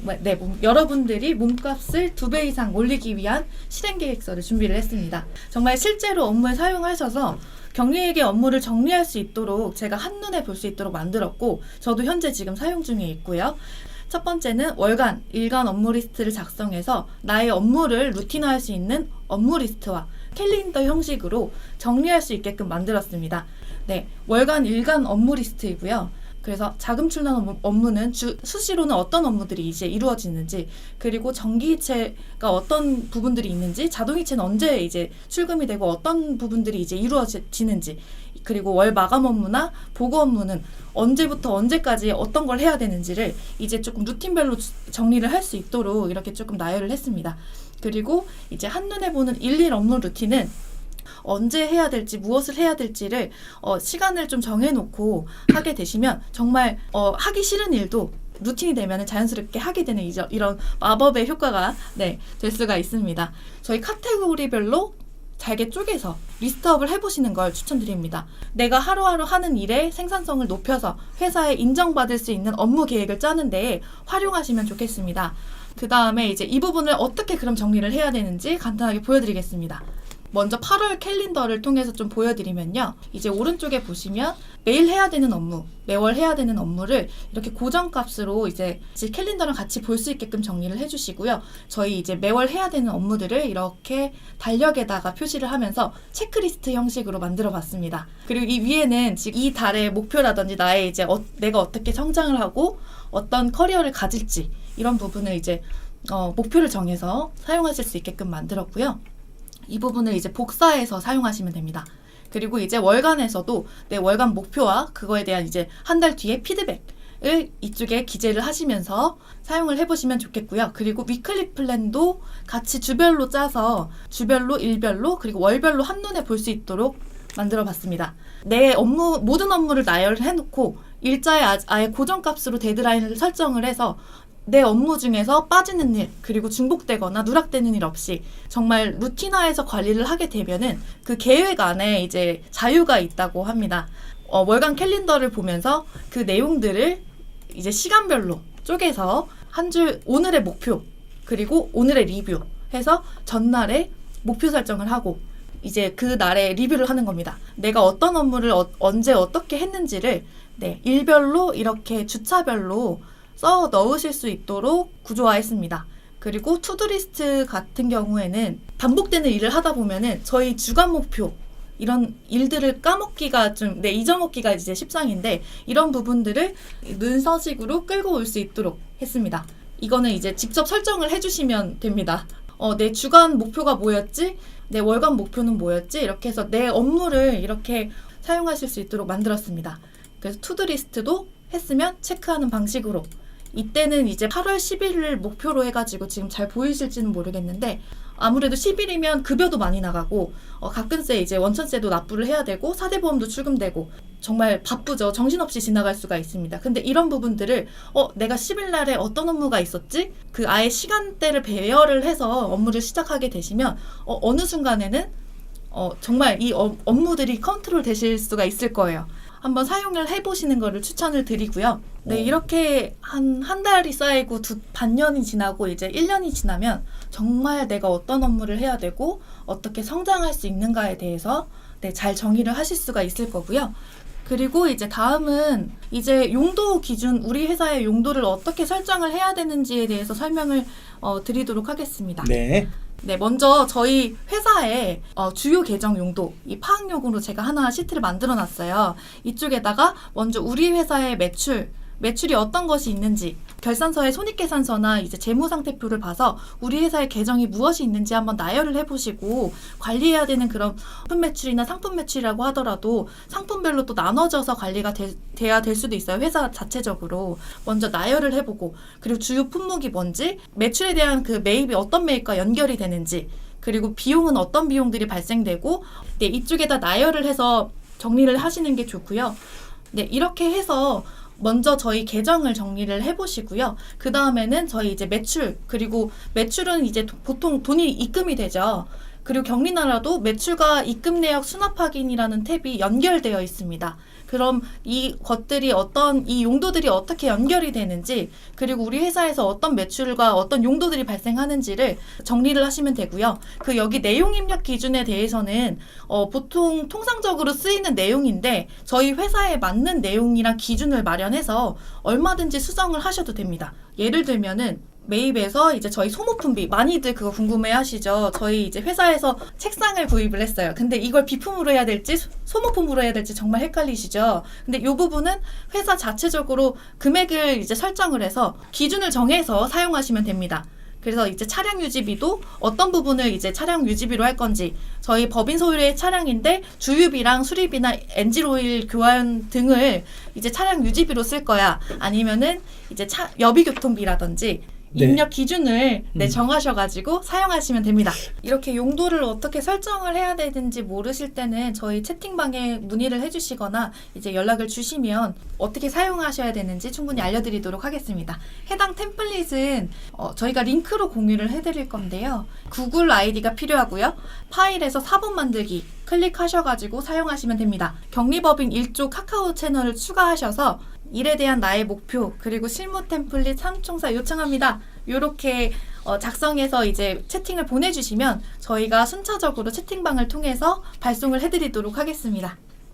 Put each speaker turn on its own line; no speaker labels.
뭐, 네, 몸- 여러분들이 몸값을 두 배 이상 올리기 위한 실행 계획서를 준비를 했습니다. 정말 실제로 업무에 사용하셔서 경리에게 업무를 정리할 수 있도록 제가 한눈에 볼 수 있도록 만들었고 저도 현재 지금 사용 중에 있고요. 첫 번째는 월간, 일간 업무 리스트를 작성해서 나의 업무를 루틴화할 수 있는 업무 리스트와 캘린더 형식으로 정리할 수 있게끔 만들었습니다. 네, 월간, 일간 업무 리스트이고요. 그래서 자금 출납 업무- 업무는 주, 수시로는 어떤 업무들이 이제 이루어지는지 그리고 전기이체가 어떤 부분들이 있는지 자동이체는 언제 이제 출금이 되고 어떤 부분들이 이제 이루어지는지 그리고 월 마감 업무나 보고 업무는 언제부터 언제까지 어떤 걸 해야 되는지를 이제 조금 루틴별로 주- 정리를 할 수 있도록 이렇게 조금 나열을 했습니다. 그리고 이제 한눈에 보는 일일 업무 루틴은 언제 해야 될지 무엇을 해야 될지를 어, 시간을 좀 정해놓고 하게 되시면 정말 어, 하기 싫은 일도 루틴이 되면 자연스럽게 하게 되는 이저, 이런 마법의 효과가 네, 될 수가 있습니다. 저희 카테고리별로 잘게 쪼개서 리스트업을 해보시는 걸 추천드립니다. 내가 하루하루 하는 일의 생산성을 높여서 회사에 인정받을 수 있는 업무 계획을 짜는데 활용하시면 좋겠습니다. 그 다음에 이제 이 부분을 어떻게 그럼 정리를 해야 되는지 간단하게 보여드리겠습니다. 먼저 8월 캘린더를 통해서 좀 보여드리면요. 이제 오른쪽에 보시면 매일 해야 되는 업무, 매월 해야 되는 업무를 이렇게 고정값으로 이제 캘린더랑 같이 볼 수 있게끔 정리를 해주시고요. 저희 이제 매월 해야 되는 업무들을 이렇게 달력에다가 표시를 하면서 체크리스트 형식으로 만들어 봤습니다. 그리고 이 위에는 지금 이 달의 목표라든지 나의 이제 어- 내가 어떻게 성장을 하고 어떤 커리어를 가질지 이런 부분을 이제 어, 목표를 정해서 사용하실 수 있게끔 만들었고요. 이 부분을 이제 복사해서 사용하시면 됩니다. 그리고 이제 월간에서도 내 월간 목표와 그거에 대한 이제 한 달 뒤에 피드백 을 이쪽에 기재를 하시면서 사용을 해보시면 좋겠고요. 그리고 위클리 플랜도 같이 주별로 짜서 주별로 일별로 그리고 월별로 한눈에 볼 수 있도록 만들어 봤습니다. 내 업무 모든 업무를 나열해 놓고 일자에 아- 아예 고정값으로 데드라인을 설정을 해서 내 업무 중에서 빠지는 일 그리고 중복되거나 누락되는 일 없이 정말 루틴화해서 관리를 하게 되면은 그 계획 안에 이제 자유가 있다고 합니다. 어, 월간 캘린더를 보면서 그 내용들을 이제 시간별로 쪼개서 한 줄 오늘의 목표 그리고 오늘의 리뷰 해서 전날에 목표 설정을 하고 이제 그 날에 리뷰를 하는 겁니다. 내가 어떤 업무를 어- 언제 어떻게 했는지를 네, 일별로 이렇게 주차별로 써 넣으실 수 있도록 구조화했습니다. 그리고 투두리스트 같은 경우에는 반복되는 일을 하다 보면은 저희 주간 목표 이런 일들을 까먹기가 좀, 네, 잊어먹기가 이제 십상인데, 이런 부분들을 눈서식으로 끌고 올 수 있도록 했습니다. 이거는 이제 직접 설정을 해주시면 됩니다. 어, 내 주간 목표가 뭐였지? 내 월간 목표는 뭐였지? 이렇게 해서 내 업무를 이렇게 사용하실 수 있도록 만들었습니다. 그래서 투두리스트도 했으면 체크하는 방식으로 이때는 이제 8월 10일을 목표로 해가지고 지금 잘 보이실지는 모르겠는데 아무래도 10일이면 급여도 많이 나가고 어, 가끔씩 이제 원천세도 납부를 해야 되고 사대보험도 출금되고 정말 바쁘죠. 정신없이 지나갈 수가 있습니다. 근데 이런 부분들을 어 내가 10일 날에 어떤 업무가 있었지? 그 아예 시간대를 배열을 해서 업무를 시작하게 되시면 어, 어느 순간에는 어, 정말 이 업- 업무들이 컨트롤 되실 수가 있을 거예요. 한번 사용을 해보시는 거를 추천을 드리고요. 네,
어.
이렇게 한, 한 달이 쌓이고 두, 반년이 지나고 이제 1년이 지나면 정말 내가 어떤 업무를 해야 되고 어떻게 성장할 수 있는가에 대해서 네, 잘 정의를 하실 수가 있을 거고요. 그리고 이제 다음은 이제 용도 기준, 우리 회사의 용도를 어떻게 설정을 해야 되는지에 대해서 설명을 어, 드리도록 하겠습니다.
네.
네, 먼저 저희 회사의 어, 주요 계정 용도, 이 파악용으로 제가 하나 시트를 만들어 놨어요. 이쪽에다가 먼저 우리 회사의 매출, 매출이 어떤 것이 있는지, 결산서의 손익계산서나 이제 재무상태표를 봐서 우리 회사의 계정이 무엇이 있는지 한번 나열을 해보시고 관리해야 되는 그런 상품 매출이나 상품 매출이라고 하더라도 상품별로 또 나눠져서 관리가 되, 돼야 될 수도 있어요. 회사 자체적으로. 먼저 나열을 해보고 그리고 주요 품목이 뭔지 매출에 대한 그 매입이 어떤 매입과 연결이 되는지 그리고 비용은 어떤 비용들이 발생되고 네, 이쪽에다 나열을 해서 정리를 하시는 게 좋고요. 네, 이렇게 해서 먼저 저희 계정을 정리를 해보시고요. 그 다음에는 저희 이제 매출 그리고 매출은 이제 도- 보통 돈이 입금이 되죠. 그리고 경리나라도 매출과 입금 내역 수납 확인이라는 탭이 연결되어 있습니다. 그럼 이 것들이 어떤 이 용도들이 어떻게 연결이 되는지 그리고 우리 회사에서 어떤 매출과 어떤 용도들이 발생하는지를 정리를 하시면 되고요. 그 여기 내용 입력 기준에 대해서는 어, 보통 통상적으로 쓰이는 내용인데 저희 회사에 맞는 내용이랑 기준을 마련해서 얼마든지 수정을 하셔도 됩니다. 예를 들면은 매입에서 이제 저희 소모품비 많이들 그거 궁금해 하시죠. 저희 이제 회사에서 책상을 구입을 했어요. 근데 이걸 비품으로 해야 될지 소- 소모품으로 해야 될지 정말 헷갈리시죠. 근데 이 부분은 회사 자체적으로 금액을 이제 설정을 해서 기준을 정해서 사용하시면 됩니다. 그래서 이제 차량 유지비도 어떤 부분을 이제 차량 유지비로 할 건지 저희 법인 소유의 차량인데 주유비랑 수리비나 엔진 오일 교환 등을 이제 차량 유지비로 쓸 거야 아니면은 이제 차 여비 교통비라든지
네.
입력 기준을 네,
음.
정하셔가지고 사용하시면 됩니다. 이렇게 용도를 어떻게 설정을 해야 되는지 모르실 때는 저희 채팅방에 문의를 해주시거나 이제 연락을 주시면 어떻게 사용하셔야 되는지 충분히 알려드리도록 하겠습니다. 해당 템플릿은 어, 저희가 링크로 공유를 해드릴 건데요. 구글 아이디가 필요하고요. 파일에서 사본 만들기 클릭하셔가지고 사용하시면 됩니다. 격리법인 1조 카카오 채널을 추가하셔서 일에 대한 나의 목표 그리고 실무 템플릿 상총사 요청합니다. 이렇게 어, 작성해서 이제 채팅을 보내주시면 저희가 순차적으로 채팅방을 통해서 발송을 해드리도록 하겠습니다.